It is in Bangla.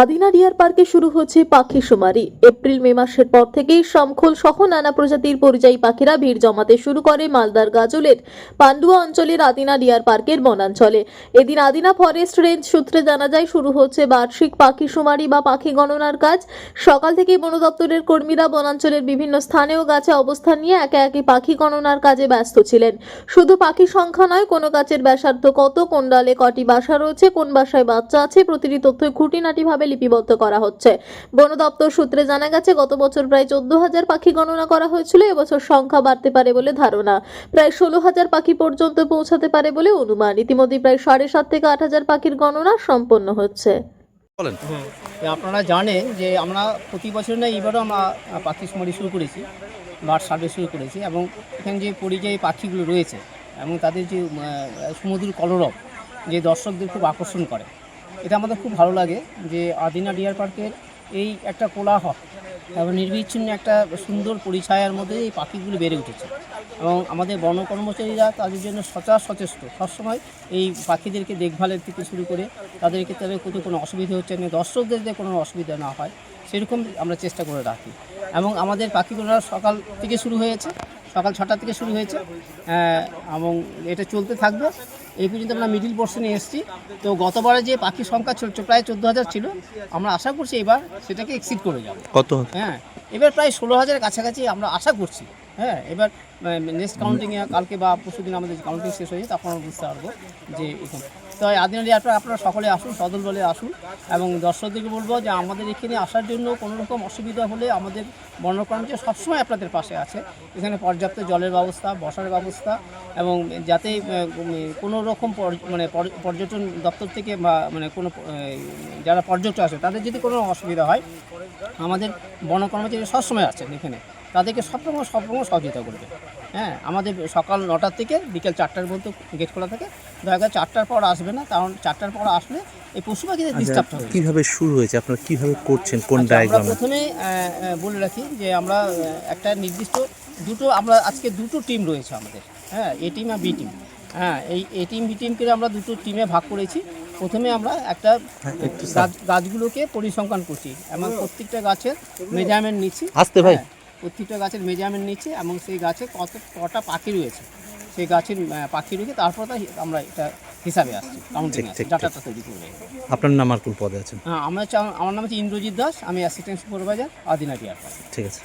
আদিনা ডিয়ার পার্কে শুরু হচ্ছে পাখি শুমারি। এপ্রিল, মে মাসের পর থেকেই শমখোল সহ নানা প্রজাতির পরিযায়ী পাখিরা ভিড় জমাতে শুরু করে মালদার গাজলের পান্ডুয়া অঞ্চলের আদিনা ডিয়ার পার্কের বনাঞ্চলে। এদিন আদিনা ফরেস্ট রেঞ্জ সূত্রে জানা যায়, শুরু হচ্ছে বার্ষিক পাখি শুমারি বা পাখি গণনার কাজ। সকাল থেকেই বন দপ্তরের কর্মীরা বনাঞ্চলের বিভিন্ন স্থানে ও গাছে অবস্থান নিয়ে একে একে পাখি গণনার কাজে ব্যস্ত ছিলেন। শুধু পাখি সংখ্যা নয়, কোনো গাছের ব্যাসার্ধ কত, কোন ডালে কটি বাসা রয়েছে, কোন বাসায় বাচ্চা আছে, প্রতিটি তথ্য খুঁটিনাটিভাবে লিপিবদ্ধ করা হচ্ছে। বন দপ্তর সূত্রে জানা গেছে গত বছর প্রায় চোদ্দ হাজার পাখি গণনা করা হয়েছিল এবছর সংখ্যা বাড়তে পারে বলে ধারণা। প্রায় ষোলো হাজার পাখি পর্যন্ত পৌঁছাতে পারে বলে অনুমান। ইতিমধ্যে প্রায় সাড়ে সাত থেকে আট হাজার পাখির গণনা সম্পন্ন হচ্ছে। বলেন। হ্যাঁ আপনারা জানেন যে আমরা প্রতি বছর না এবারও আমরা পাখি শুমারি শুরু করেছি বার্ড সার্ভে শুরু করেছি এবং এখানে যে পরিযায়ী পাখিগুলো রয়েছে এবং তাদের যে সমুদ্র কলরব যে দর্শকদের খুব আকর্ষণ করে। এটা আমাদের খুব ভালো লাগে যে আদিনা ডিয়ার পার্কের এই একটা কোলাহল এবং নির্বিচ্ছিন্ন একটা সুন্দর পরিছায়ার মধ্যে এই পাখিগুলো বেড়ে উঠেছে। এবং আমাদের বন কর্মচারীরা তাদের জন্য সচা সচেষ্ট সবসময় এই পাখিদেরকে দেখভালের থেকে শুরু করে তাদেরকে তাদের কোথাও কোনো অসুবিধা হচ্ছে না, দর্শকদের যাতে কোনো অসুবিধা না হয়, সেরকম আমরা চেষ্টা করে রাখি। এবং আমাদের পাখিগুলো সকাল থেকে শুরু হয়েছে, সকাল ছটা থেকে শুরু হয়েছে এবং এটা চলতে থাকবে। এই পর্যন্ত আমরা মিডিল পোর্শনে এসেছি। তো গতবারে যে পাখির সংখ্যা ছিল প্রায় চোদ্দ হাজার ছিল আমরা আশা করছি এবার সেটাকে এক্সিড করে যাবে। কত হ্যাঁ এবার প্রায় ষোলো হাজারের কাছাকাছি আমরা আশা করছি। হ্যাঁ এবার নেক্সট কাউন্টিংয়ে কালকে বা পরশু দিন আমাদের কাউন্টিং শেষ হয়ে তখন আমরা বুঝতে পারব যে এখানে। তো আদিনালি আপনারা আপনারা সকলে আসুন সদল বলে আসুন এবং দর্শকদেরকে বলব যে আমাদের এখানে আসার জন্য কোনো রকম অসুবিধা হলে আমাদের বন্য কর্মচারী সবসময় আপনাদের পাশে আছে। এখানে পর্যাপ্ত জলের ব্যবস্থা বসার ব্যবস্থা এবং যাতে কোনো রকম মানে পর্যটন দপ্তর থেকে বা মানে কোনো যারা পর্যটক আছে তাদের যদি কোনো অসুবিধা হয় আমাদের বন কর্মচারী সবসময় আছেন এখানে। তাদেরকে সবসময় সবসময় সহযোগিতা করবে। হ্যাঁ আমাদের সকাল নটার থেকে বিকেল চারটার মধ্যে গেট খোলা থাকে। দয়া করে চারটার পর আসবে না কারণ চারটার পর আসলে এই পশু পাখিদের ডিস্টার্ব হবে। আচ্ছা, কীভাবে শুরু হয়েছে? আপনারা কীভাবে করছেন? কোন আচ্ছা, ডায়াগ্রামে প্রথমে আহ, আহ, বলে রাখি যে আমরা একটা নির্দিষ্ট দুটো আমরা আজকে দুটো টিম রয়েছে আমাদের। হ্যাঁ এ টিম আর বি টিম হ্যাঁ এই এ টিম বি টিমকে আমরা দুটো টিমে ভাগ করেছি। প্রথমে আমরা একটা গাছগুলোকে পরিসংখ্যান করছি। এবং প্রত্যেকটা গাছের মেজারমেন্ট নিচ্ছি। আসতে ভাই। হ্যাঁ, প্রত্যেকটা গাছের মেজারমেন্ট নিচ্ছি এবং সেই গাছে কত কটা পাখি রয়েছে। সেই গাছের পাখি রয়েছে তারপর আমরা এটা হিসাবে আসছি কাউন্টিং ডাটাটা তৈরি করবে আপনার নাম আর কোন পদে আছেন? হ্যাঁ আমরা হচ্ছে- আমার নাম হচ্ছে ইন্দ্রজিৎ দাস আমি অ্যাসিস্ট্যান্ট সুপারভাইজার আদিনা ডিয়ার ঠিক আছে।